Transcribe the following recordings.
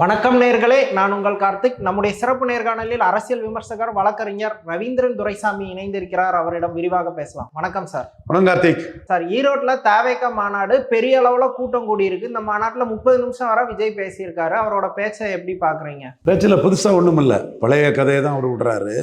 வணக்கம் நேர்களே நான் உங்கள் கார்த்திக். நம்முடைய சிறப்பு நேர்காணலில் அரசியல் விமர்சகர் வழக்கறிஞர் ரவீந்திரன் துரைசாமி இணைந்திருக்கிறார். அவரிடம் விரிவாக பேசலாம். வணக்கம் சார். வணக்கம் கார்த்திக். சார் ஈரோட்ல தேவைக்க மாநாடு பெரிய அளவுல கூட்டம் கூடியிருக்கு. இந்த மாநாட்டுல முப்பது நிமிஷம் வரை விஜய் பேசியிருக்காரு. அவரோட பேச்சை எப்படி பாக்குறீங்க பேச்சில் புதுசாக ஒன்றும் இல்லை பழைய கதையை தான் அவர் விடுறாரு.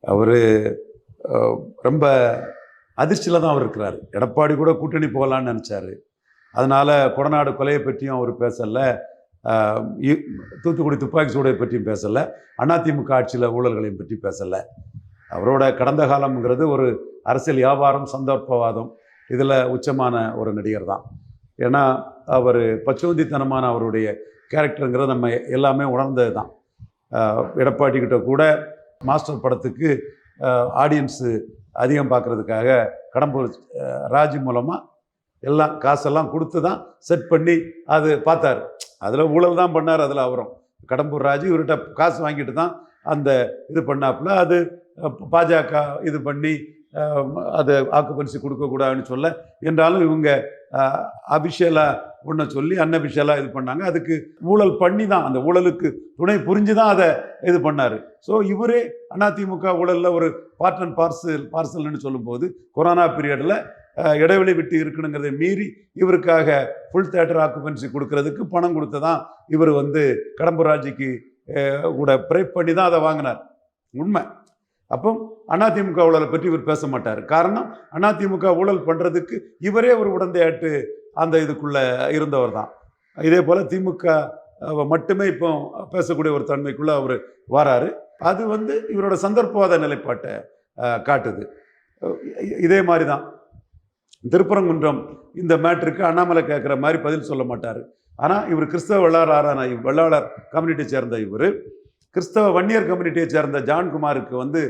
அவர் ரொம்ப அதிர்ச்சியில் தான் அவர் இருக்கிறார். எடப்பாடி கூட கூட்டணி போகலான்னு நினச்சாரு. அதனால கொடநாடு கொலையை பற்றியும் அவர் பேசலை. தூத்துக்குடி துப்பாக்கி சூடை பற்றியும் பேசலை. அதிமுக ஆட்சியில் ஊழல்களையும் பற்றி பேசலை. அவரோட கடந்த காலம்ங்கிறது ஒரு அரசியல் வியாபாரம் சந்தர்ப்பவாதம். இதில் உச்சமான ஒரு நடிகர் தான். ஏன்னா அவர் பச்சோந்தித்தனமான அவருடைய கேரக்டருங்கிறது நம்ம எல்லாமே உணர்ந்தது தான். எடப்பாடி கிட்ட கூட மாஸ்டர் படத்துக்கு ஆடியன்ஸு அதிகம் பார்க்குறதுக்காக கடம்பூர் ராஜ் மூலமாக எல்லாம் காசெல்லாம் கொடுத்து தான் செட் பண்ணி அது பார்த்தார். அதில் ஊழல் தான் பண்ணார் அதில் அவரும். கடம்பூர் ராஜு இவர்கிட்ட காசு வாங்கிட்டு தான் அந்த இது பண்ணாப்புல அது பாஜக இது பண்ணி அதை அது ஆக்குபன்சி கொடுக்கக்கூடாதுன்னு சொல்ல என்றாலும் இவங்க அபிஷேலாக ஒன்றை சொல்லி அன்னபிஷேலாக இது பண்ணாங்க. அதுக்கு ஊழல் பண்ணி தான் அந்த ஊழலுக்கு துணை புரிஞ்சு தான் அதை இது பண்ணார். ஸோ இவரே அதிமுக ஊழலில் ஒரு பார்ட் அண்ட் பார்சல் பார்சல்னு சொல்லும்போது கொரோனா பீரியடில் இடைவெளி விட்டு இருக்கணுங்கிறதை மீறி இவருக்காக ஃபுல் தேட்டர் ஆக்குபென்சி கொடுக்கறதுக்கு பணம் கொடுத்து தான் இவர் வந்து கடம்பூர் கூட ப்ரே பண்ணி தான் அதை வாங்கினார். உண்மை. அப்போ அதிமுக ஊழலை பற்றி இவர் பேச மாட்டார். காரணம் அதிமுக ஊழல் பண்ணுறதுக்கு இவரே ஒரு உடந்தையாட்டு அந்த இதுக்குள்ளே இருந்தவர் தான் இதே போல் திமுக மட்டுமே இப்போ பேசக்கூடிய ஒரு தன்மைக்குள்ளே அவர் வராரு. அது வந்து இவரோட சந்தர்ப்பவாத நிலைப்பாட்டை காட்டுது. இதே மாதிரி தான் திருப்பரங்குன்றம் இந்த மேட்ருக்கு அண்ணாமலை கேட்குற மாதிரி பதில் சொல்ல மாட்டார். ஆனால் இவர் கிறிஸ்தவ வெள்ளாளரான இவ் வெள்ளாளர் கம்யூனிட்டியை சேர்ந்த இவர். கிறிஸ்தவ வன்னியர் கம்யூனிட்டியை சேர்ந்த ஜான்குமாருக்கு வந்து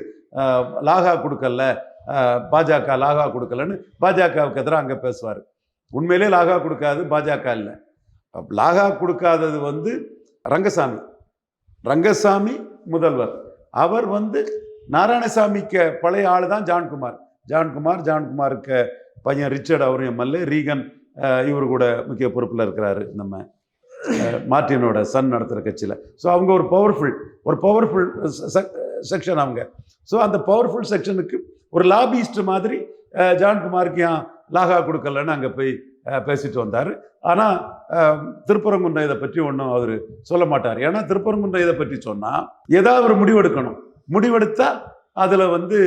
லாகா கொடுக்கல பாஜக லாகா கொடுக்கலன்னு பாஜகவுக்கு எதிராக அங்கே பேசுவார். உண்மையிலே லாகா கொடுக்காது பாஜக இல்லை. லாகா கொடுக்காதது வந்து ரங்கசாமி. ரங்கசாமி முதல்வர். அவர் வந்து நாராயணசாமிக்கு பழைய ஆள் தான் ஜான்குமார். ஜான்குமார் ஜான்குமாருக்கு பையன் ரிச்சர்ட் அவரும் எம்எல்ஏ ரீகன் இவர் கூட முக்கிய பொறுப்பில் இருக்கிறாரு நம்ம மார்டினோட மார்ட்டினோட சன் நடத்துகிற கட்சியில். ஸோ அவங்க ஒரு பவர்ஃபுல் ஒரு பவர்ஃபுல் செக்ஷன் அவங்க. ஸோ அந்த பவர்ஃபுல் செக்ஷனுக்கு ஒரு லாபிஸ்ட் மாதிரி ஜான்குமாருக்கு ஏன் லாகா கொடுக்கலன்னு அங்கே போய் பேசிட்டு வந்தார். ஆனால் திருப்பரங்குன்றம் இதை பற்றி ஒன்றும் அவர் சொல்ல மாட்டார். ஏன்னா திருப்பரங்குன்றம் இதை பற்றி சொன்னால் ஏதாவது ஒரு முடிவெடுக்கணும். முடிவெடுத்தால் அதில் வந்து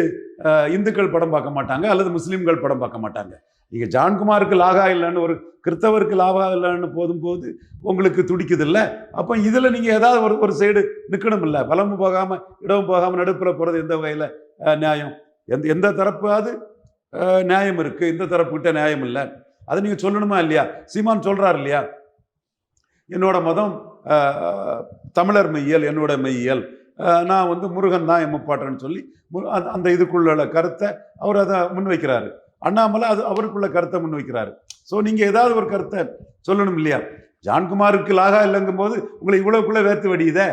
இந்துக்கள் படம் பார்க்க மாட்டாங்க அல்லது முஸ்லீம்கள் படம் பார்க்க மாட்டாங்க. நீங்கள் ஜான்குமாருக்கு லாகா இல்லைன்னு ஒரு கிறிஸ்தவருக்கு லாகா இல்லைன்னு போதும் போது உங்களுக்கு துடிக்குது இல்லை அப்போ இதில் நீங்கள் ஏதாவது ஒரு ஒரு சைடு நிற்கணும் இல்லை? பலமும் போகாமல் இடமும் போகாமல் நடுப்புற போகிறது எந்த வகையில் நியாயம்? எந்த எந்த தரப்பாவது நியாயம் இருக்குது இந்த தரப்புக்கிட்ட நியாயம் இல்லை. அதை நீங்கள் சொல்லணுமா இல்லையா? சீமான் சொல்கிறார் இல்லையா? என்னோட மதம் தமிழர் மெய்யியல் என்னோட மெய்யியல். நான் வந்து முருகன் தான் என் முப்பாட்டன்னு சொல்லி மு- அந்த- இதுக்குள்ள கருத்தை அவர் அதை முன்வைக்கிறாரு. அண்ணாமலை அது அவருக்குள்ள கருத்தை முன்வைக்கிறாரு. ஸோ நீங்கள் ஏதாவது ஒரு கருத்தை சொல்லணும் இல்லையா? ஜான்குமாருக்கு லாகா இல்லைங்கும் போது உங்களை இவ்வளவுக்குள்ள வேர்த்து வடியுதே?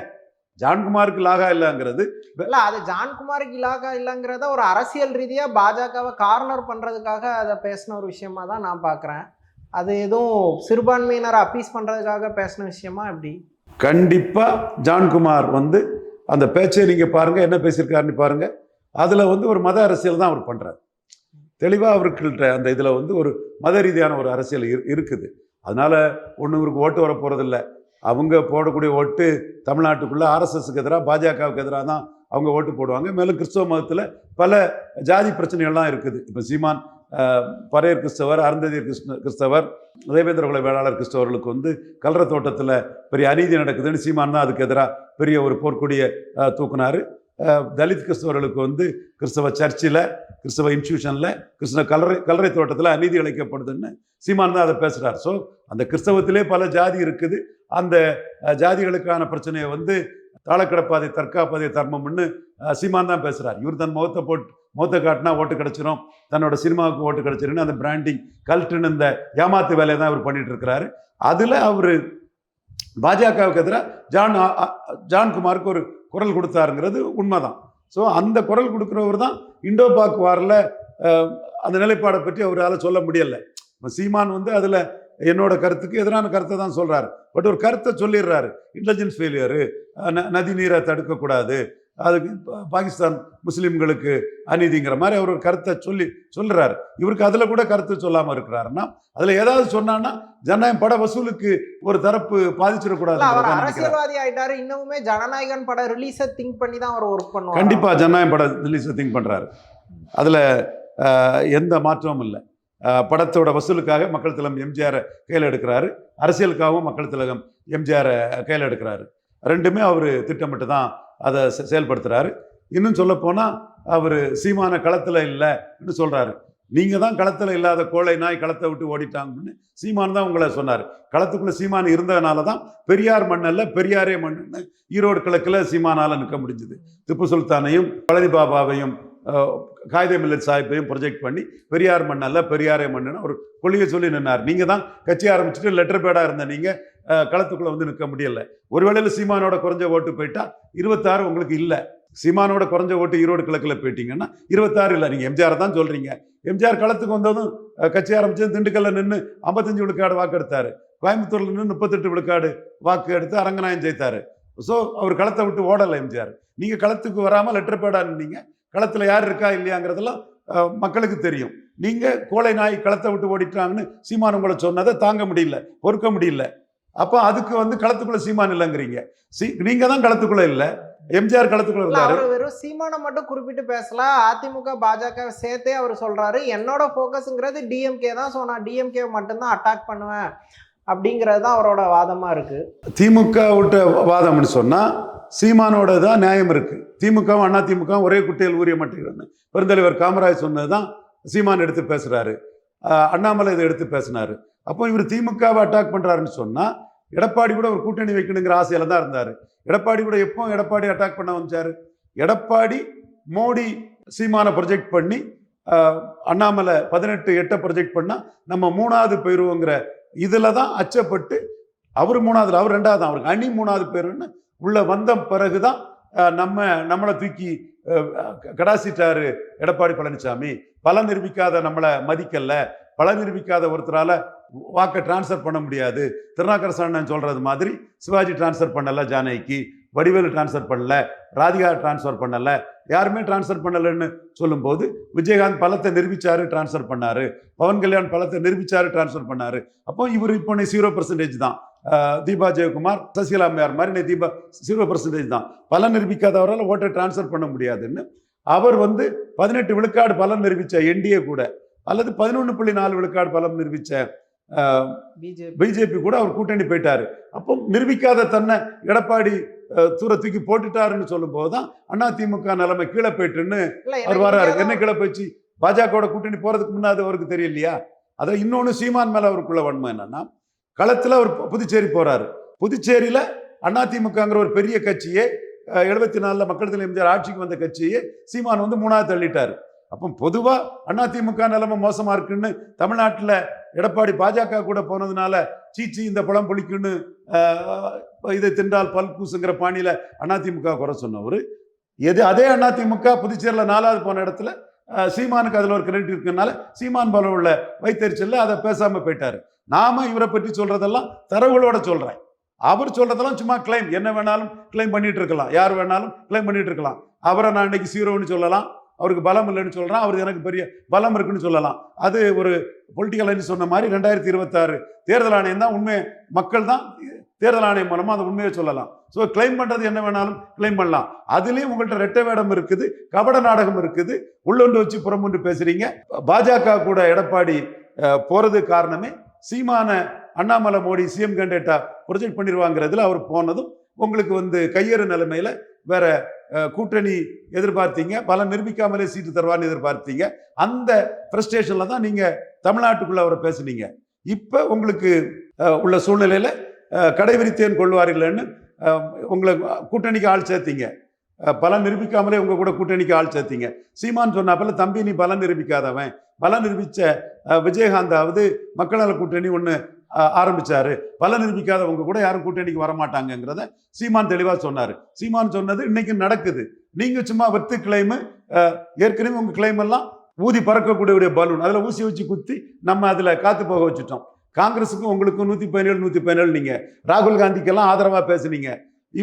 ஜான்குமாருக்கு லாகா இல்லைங்கிறது இல்ல அது ஜான்குமாருக்கு இலாகா இல்லைங்கிறத ஒரு அரசியல் ரீதியா பாஜகவை கார்னர் பண்றதுக்காக அதை பேசின ஒரு விஷயமா தான் நான் பாக்குறேன் அது எதுவும் சிறுபான்மையினரை அப்பீஸ் பண்றதுக்காக பேசின விஷயமா எப்படி? கண்டிப்பாக ஜான்குமார் வந்து அந்த பேச்சை நீங்கள் பாருங்கள் என்ன பேசியிருக்காருன்னு பாருங்கள் அதில் வந்து ஒரு மத அரசியல் தான் அவர் பண்ணுறாரு தெளிவாக அவர்கள்ட்ட அந்த இதில் வந்து ஒரு மத ரீதியான ஒரு அரசியல் இரு- இருக்குது. அதனால் ஒன்று இவருக்கு ஓட்டு வர போகிறதில்ல அவங்க போடக்கூடிய ஓட்டு தமிழ்நாட்டுக்குள்ளே ஆர்எஸ்எஸ்க்கு எதிராக பாஜகவுக்கு எதிராக தான் அவங்க ஓட்டு போடுவாங்க. மேலும் கிறிஸ்தவ மதத்தில் பல ஜாதி பிரச்சனைகள்லாம் இருக்குது. இப்போ சீமான் பரையர் கிறிஸ்தவர் அருந்ததியர் கிருஷ்ண கிறிஸ்தவர் தேவேந்திரகுல வேளாளர் கிறிஸ்தவர்களுக்கு வந்து கல்ற தோட்டத்தில் பெரிய அநீதி நடக்குதுன்னு சீமான் தான் அதுக்கு எதிராக பெரிய ஒரு போர்க்கொடியை தூக்குனார். தலித் கிறிஸ்தவர்களுக்கு வந்து கிறிஸ்தவ சர்ச்சில் கிறிஸ்தவ இன்ஸ்டியூஷனில் கிறிஸ்தவ கல்லறை கல்லறை தோட்டத்தில் அநீதி அழைக்கப்படுதுன்னு சீமான் தான் அதை பேசுகிறார் ஸோ அந்த கிறிஸ்தவத்திலே பல ஜாதி இருக்குது. அந்த ஜாதிகளுக்கான பிரச்சனையை வந்து தாளக்கிடப்பாதை தற்காப்பாதை தர்மம்னு சீமான் தான் பேசுகிறார் இவர் தன் முகத்தை போட்டு மூத்த காட்டினா ஓட்டு கிடச்சிரும். தன்னோட சினிமாவுக்கு ஓட்டு கிடச்சிருன்னு அந்த பிராண்டிங் கல்ட்டுன்னு இந்த ஏமாத்து வேலையை தான் அவர் பண்ணிட்டு இருக்கிறாரு. அதில் அவர் பாஜகவுக்கு எதிராக ஜான் ஜான்குமாருக்கு ஒரு குரல் கொடுத்தாருங்கிறது உண்மைதான். ஸோ அந்த குரல் கொடுக்குறவர் தான் இண்டோ பாக் வாரில் அந்த நிலைப்பாடை பற்றி அவரால் சொல்ல முடியலை. சீமான் வந்து அதில் என்னோட கருத்துக்கு எதிரான கருத்தை தான் சொல்கிறாரு பட் ஒரு கருத்தை சொல்லிடுறாரு. இன்டெலிஜென்ஸ் ஃபெயிலியரு நதி நீரை தடுக்கக்கூடாது. அதுக்கு பாகிஸ்தான் முஸ்லீம்களுக்கு அநீதிங்கிற மாதிரி அவர் ஒரு கருத்தை சொல்லி சொல்றாரு. இவருக்கு அதில் கூட கருத்து சொல்லாமல் இருக்கிறாருன்னா அதில் ஏதாவது சொன்னான்னா ஜனநாயகம் பட வசூலுக்கு ஒரு தரப்பு அவர் பாதிச்சிடக்கூடாது நினைக்கிறார். அரசியல்வாதி ஆயிட்டாரு இன்னமுமே ஜனநாயகன் பட ரிலீஸ திங்க் பண்ணி தான் அவர் ஒர்க் பண்ணுவார். கண்டிப்பா ஜனநாயகம் பட ரிலீஸ் திங்க் பண்றாரு. அதுல எந்த மாற்றமும் இல்லை. படத்தோட வசூலுக்காக மக்கள் திலகம் எம்ஜிஆரை கையில் எடுக்கிறாரு. அரசியலுக்காகவும் மக்கள் திலகம் எம்ஜிஆரை கையில் எடுக்கிறாரு. ரெண்டுமே அவர் திட்டமிட்டு தான் அதை செ- இன்னும் சொல்லப்போனால் அவர் சீமான களத்தில் இல்லைன்னு சொல்கிறாரு நீங்கள் தான் களத்தில் இல்லாத கோழை நாய் களத்தை விட்டு ஓடிட்டாங்கன்னு சீமான் தான் உங்களை சொன்னார். களத்துக்குள்ளே சீமான் இருந்ததுனால தான் பெரியார் மண்ணல்ல பெரியாரே மண்ணுன்னு ஈரோடு கிழக்கில் சீமானால் நிற்க முடிஞ்சுது. திப்பு சுல்தானையும் பழனி பாபாவையும் காகித மில்லட் சாஹிப்பையும் ப்ரொஜெக்ட் பண்ணி பெரியார் மண்ணல்ல பெரியாரே மண்ணுன்னு ஒரு கொள்கையை சொல்லி நின்னார். நீங்கள் தான் கட்சி ஆரம்பிச்சுட்டு லெட்டர் பேடாக இருந்த நீங்கள் களத்துக்குள்ளே வந்து நிற்க முடியல. ஒருவேளையில சீமானோட குறைஞ்ச ஓட்டு போயிட்டா இருபத்தாறு உங்களுக்கு இல்லை. சீமானோட குறைஞ்ச ஓட்டு ஈரோடு கிழக்கில் போயிட்டீங்கன்னா இருபத்தாறு இல்லை. நீங்கள் எம்ஜிஆர் தான் சொல்கிறீங்க எம்ஜிஆர் களத்துக்கு வந்ததும் கட்சி ஆரம்பிச்சு திண்டுக்கல்ல நின்று ஐம்பத்தஞ்சு விழுக்காடு வாக்கு எடுத்தார். கோயம்புத்தூரில் நின்று முப்பத்தெட்டு விழுக்காடு வாக்கு எடுத்து அரங்கநாயகம் ஜெயித்தார். ஸோ அவர் களத்தை விட்டு ஓடலை எம்ஜிஆர். நீங்கள் களத்துக்கு வராமல் லெட்டர் பேடாக இருந்தீங்க களத்துல யார் இருக்கா இல்லையாங்கிறதெல்லாம் மக்களுக்கு தெரியும். நீங்க கோழை நாய் களத்தை விட்டு ஓடிட்டாங்கன்னு சீமான் உங்களை சொன்னதை தாங்க முடியல பொறுக்க முடியல. அப்போ அதுக்கு வந்து களத்துக்குள்ள சீமான் இல்லைங்கிறீங்க. சி நீங்க தான் களத்துக்குள்ள இல்ல. எம்ஜிஆர் களத்துக்குள்ள இருந்தாரு. வெறும் சீமானை மட்டும் குறிப்பிட்டு பேசல. அதிமுக பாஜக சேர்த்தே அவர் சொல்றாரு. என்னோட ஃபோக்கஸ்ங்கிறது டிஎம்கே தான். ஸோ நான் டிஎம்கே மட்டும்தான் அட்டாக் பண்ணுவேன். அப்படிங்கிறது தான் அவரோட வாதமா இருக்கு. திமுக விட்ட வாதம்னு சொன்னா சீமானோட தான் நியாயம் இருக்குது திமுகவும் அண்ணா திமுகவும் ஒரே குட்டையில் ஊறிய மாட்டேங்கிறாங்க. பெருந்தலைவர் காமராஜ் சொன்னது தான் சீமான் எடுத்து பேசுகிறாரு அண்ணாமலை இதை எடுத்து பேசினார். அப்போ இவர் திமுகவை அட்டாக் பண்ணுறாருன்னு சொன்னால் எடப்பாடி கூட ஒரு கூட்டணி வைக்கணுங்கிற ஆசையில தான் இருந்தார். எடப்பாடி கூட எப்போ எடப்பாடி அட்டாக் பண்ண வந்தார் எடப்பாடி மோடி சீமானை ப்ரொஜெக்ட் பண்ணி அண்ணாமலை பதினெட்டு எட்டை ப்ரொஜெக்ட் பண்ணால் நம்ம மூணாவது போயிருவோங்கிற இதில் தான் அச்சப்பட்டு அவர் மூணாவது அவர் ரெண்டாவது அவருக்கு அணி மூணாவது பேருன்னு உள்ள வந்த பிறகுதான் நம்ம நம்மளை தூக்கி கடாசிட்டாரு எடப்பாடி பழனிசாமி பல நிரூபிக்காத நம்மளை மதிக்கல. பல நிரூபிக்காத ஒருத்தரால வாக்கை டிரான்ஸ்ஃபர் பண்ண முடியாது. திருநாக்கரசன் சொல்றது மாதிரி சிவாஜி டிரான்ஸ்ஃபர் பண்ணல ஜானகிக்கு. வடிவேலு டிரான்ஸ்ஃபர் பண்ணல ராதிகா டிரான்ஸ்ஃபர் பண்ணல யாருமே டிரான்ஸ்ஃபர் பண்ணலன்னு சொல்லும்போது விஜயகாந்த் பலத்தை நிரூபிச்சாரு டிரான்ஸ்ஃபர் பண்ணாரு. பவன் கல்யாண் பலத்தை நிரூபிச்சாரு டிரான்ஸ்ஃபர் பண்ணாரு. அப்போ இவர் இப்போ ஜீரோ பர்சன்டேஜ் தான். தீபா ஜெயக்குமார் சசிகலா அம்மையார் மாதிரி தீபா ஜீரோ பர்சன்டேஜ் தான். பலன் நிரூபிக்காதவரால் ஓட்டை டிரான்ஸ்ஃபர் பண்ண முடியாதுன்னு அவர் வந்து பதினெட்டு விழுக்காடு பலன் நிரூபித்த என்டிஏ கூட அல்லது பதினொன்று புள்ளி நாலு விழுக்காடு பலம் நிரூபித்த பிஜேபி. கூட அவர் கூட்டணி போயிட்டாரு. அப்போ நிரூபிக்காத தன்னை எடப்பாடி அஹ், தூர தூக்கி போட்டுட்டாருன்னு சொல்லும்போது தான் அண்ணா திமுக நிலைமை கீழே போயிட்டுன்னு அவர் இங்க என்ன கீழே போச்சு பாஜகவோட கூட்டணி போறதுக்கு முன்னாடி அவருக்கு தெரியலையா? அதான் இன்னொன்று சீமான் மேல அவருக்குள்ள வன்மை என்னன்னா களத்துல அவர் புதுச்சேரி போறாரு. புதுச்சேரியில அதிமுகங்கிற ஒரு பெரிய கட்சியே எழுபத்தி நாலுல மக்கள் தலைவர் எம்ஜிஆர் ஆட்சிக்கு வந்த கட்சியே சீமான் வந்து மூணாவது தள்ளிட்டாரு. அப்போ பொதுவா அதிமுக நிலைமை மோசமா இருக்குன்னு தமிழ்நாட்டுல எடப்பாடி பாஜக கூட போனதுனால சீச்சி இந்த பழம் புளிக்குன்னு இதை தின்றால் பல் கூசுங்கிற பாணியில் அதிமுக குறை சொன்னவர் எது அதே அதிமுக புதுச்சேரியில் நாலாவது போன இடத்துல சீமானுக்கு அதில் ஒரு கிரெடிட் இருக்கனால சீமான் போல உள்ள வைத்தறிச்சல்ல அதை பேசாமல் போயிட்டார். நாம இவரை பற்றி சொல்றதெல்லாம் தரவுகளோட சொல்றேன். அவர் சொல்றதெல்லாம் சும்மா கிளைம் என்ன வேணாலும் கிளைம் பண்ணிட்டு இருக்கலாம். யார் வேணாலும் கிளைம் பண்ணிட்டு இருக்கலாம். அவரை நான் இன்னைக்கு சீரோன்னு சொல்லலாம். அவருக்கு பலம் இல்லைன்னு சொல்கிறான் அவருக்கு எனக்கு பெரிய பலம் இருக்குன்னு சொல்லலாம். அது ஒரு பொலிட்டிக்கல் சொன்ன மாதிரி ரெண்டாயிரத்தி இருபத்தாறு தேர்தல் ஆணையம் தான் உண்மை மக்கள் தான் தேர்தல் ஆணையம் மூலமாக அந்த உண்மையை சொல்லலாம். ஸோ கிளைம் பண்ணுறது என்ன வேணாலும் கிளைம் பண்ணலாம். அதுலேயும் உங்கள்கிட்ட ரெட்டை வேடம் இருக்குது கபட நாடகம் இருக்குது உள்ளொன்று வச்சு புறமுண்டு பேசுகிறீங்க பாஜக கூட எடப்பாடி போகிறது காரணமே சீமான அண்ணாமலை மோடி சிஎம் கேண்டேட்டா ப்ரொஜெக்ட் பண்ணிடுவாங்கிறதுல அவர் போனதும் உங்களுக்கு வந்து கையேறு நிலைமையில் வேற கூட்டணி எதிர்பார்த்தீங்க பல நிரூபிக்காமலே சீட்டு தருவார்னு எதிர்பார்த்தீங்க அந்த ஃப்ரஸ்ட்ரேஷனில் தான் நீங்கள் தமிழ்நாட்டுக்குள்ளே அவரை பேசுனீங்க. இப்போ உங்களுக்கு உள்ள சூழ்நிலையில் அஹ், கடைவிரித்தேன் கொள்வார்கள்னு உங்களை கூட்டணிக்கு ஆள் சேர்த்தீங்க. அஹ், பலன் நிரூபிக்காமலே உங்கள் கூட கூட்டணிக்கு ஆள் சேர்த்தீங்க. சீமான் சொன்னாப்பல தம்பி நீ பலன் நிரூபிக்காதவன். பலன் நிரூபித்த விஜயகாந்தாவது மக்கள் நல கூட்டணி ஒன்று ஆரம்பிச்சாரு. பலன் நிரூபிக்காதவங்க கூட யாரும் கூட்டணிக்கு வரமாட்டாங்கிறத சீமான் தெளிவா சொன்னாரு. சீமான் சொன்னது இன்னைக்கு நடக்குது. நீங்க சும்மா வெத்து கிளைமு ஏற்கனவே உங்க கிளைம் எல்லாம் ஊதி பறக்கக்கூடிய பலூன் அதுல ஊசி வச்சு குத்தி நம்ம அதுல காத்து போக வச்சுட்டோம். காங்கிரஸுக்கும் உங்களுக்கும் நூற்றி பதினேழு நூற்றி பதினேழு நீங்கள் ராகுல் காந்திக்கெல்லாம் ஆதரவாக பேசுனீங்க.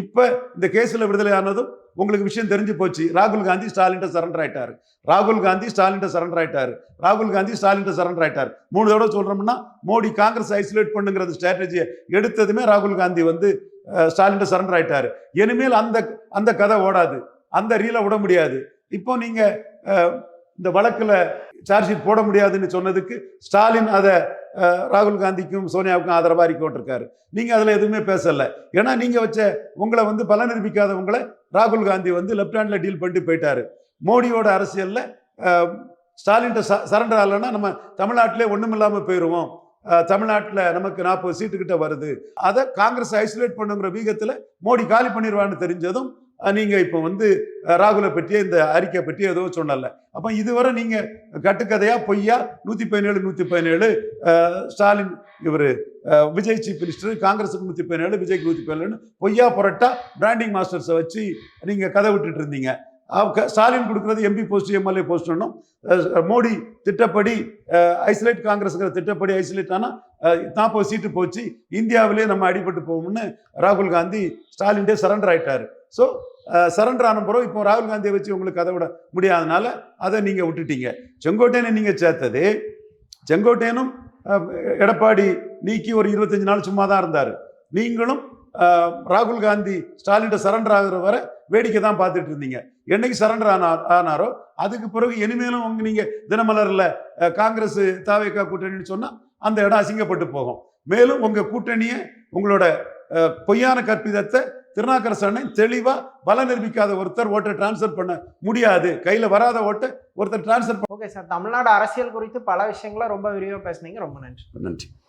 இப்போ இந்த கேஸில் விடுதலை ஆனதும் உங்களுக்கு விஷயம் தெரிஞ்சு போச்சு. ராகுல் காந்தி ஸ்டாலின்ட்ட சரண்டர் ஆயிட்டார். ராகுல் காந்தி ஸ்டாலின்ட்ட சரண்டர் ஆயிட்டார். ராகுல் காந்தி ஸ்டாலின்ட்ட சரண்டர் ஆயிட்டார். மூணு தடவை சொல்கிறோம்னா மோடி காங்கிரஸ் ஐசோலேட் பண்ணுங்கிறது ஸ்ட்ராட்டஜியை எடுத்ததுமே ராகுல் காந்தி வந்து ஸ்டாலின்ட்ட சரண்டர் ஆயிட்டார். இனிமேல் அந்த அந்த கதை ஓடாது. அந்த ரீலை விட முடியாது. இப்போ நீங்கள் இந்த வழக்கில் சார்ஜ் ஷீட் போட முடியாதுன்னு சொன்னதுக்கு ஸ்டாலின் அதை ராகுல் காந்திக்கும் சோனியாவுக்கும் ஆதரவாக அறிக்கை நீங்கள் அதில் எதுவுமே பேசலை. ஏன்னா நீங்கள் வச்ச உங்களை வந்து பல நிரூபிக்காதவங்களை ராகுல் காந்தி வந்து லெஃப்ட் ஹேண்டில் டீல் பண்ணிட்டு போயிட்டார். மோடியோட அரசியலில் ஸ்டாலின்கிட்ட ச சரண்டர் ஆகலைன்னா நம்ம தமிழ்நாட்டிலே ஒன்றும் இல்லாமல் போயிடுவோம் தமிழ்நாட்டில் நமக்கு நாற்பது சீட்டுக்கிட்ட வருது. அதை காங்கிரஸ் ஐசோலேட் பண்ணுங்கிற வீகத்தில் மோடி காலி பண்ணிடுவான்னு தெரிஞ்சதும் நீங்கள் இப்போ வந்து ராகுலை பற்றிய இந்த அறிக்கை பற்றி ஏதோ சொன்னல. அப்போ இதுவரை நீங்கள் கட்டுக்கதையாக பொய்யா? நூற்றி பதினேழு நூற்றி பதினேழு ஸ்டாலின் இவர் விஜய் சீஃப் மினிஸ்டர் காங்கிரஸுக்கு நூற்றி பதினேழு விஜய்க்கு நூற்றி பதினேழுன்னு பொய்யா புரட்டா பிராண்டிங் மாஸ்டர்ஸை வச்சு நீங்கள் கதை விட்டுட்டு இருந்தீங்க. ஸ்டாலின் கொடுக்குறது எம்பி போஸ்ட் எம்எல்ஏ போஸ்ட்னும் மோடி திட்டப்படி ஐசோலேட் காங்கிரஸ்ங்கிற திட்டப்படி ஐசோலேட் ஆனால் நாற்பது சீட்டு போச்சு. இந்தியாவிலே நம்ம அடிபட்டு போவோம்னு ராகுல் காந்தி ஸ்டாலின்டே சரண்டர் ஆகிட்டார் ஸோ சரண்டர் ஆன பிறகு இப்போ ராகுல் காந்தியை வச்சு உங்களுக்கு அதை விட முடியாதனால அதை நீங்கள் விட்டுட்டீங்க. செங்கோட்டையனை நீங்கள் சேர்த்தது. செங்கோட்டையனும் எடப்பாடி நீக்கி ஒரு இருபத்தஞ்சு நாள் சும்மா தான் இருந்தார். நீங்களும் ராகுல் காந்தி ஸ்டாலின்ட்ட சரண்டர் ஆகுற வரை வேடிக்கை தான் பார்த்துட்டு இருந்தீங்க. என்னைக்கு சரண்டர் ஆனா ஆனாரோ அதுக்கு பிறகு இனிமேலும் உங்க நீங்க தினமலர்ல காங்கிரஸ் தாவேக்கா கூட்டணின்னு சொன்னா அந்த இடம் அசிங்கப்பட்டு போகும். மேலும் உங்க கூட்டணியை உங்களோட பொய்யான கற்பிதத்தை திருநாக்கரசனை தெளிவா பல நிரூபிக்காத ஒருத்தர் ஓட்டை டிரான்ஸ்ஃபர் பண்ண முடியாது. கையில வராத ஓட்டை ஒருத்தர் டிரான்ஸ்ஃபர் ஓகே சார் தமிழ்நாடு அரசியல் குறித்து பல விஷயங்களை ரொம்ப விரிவாக பேசுனீங்க. ரொம்ப நன்றி. பண்ண நன்றி.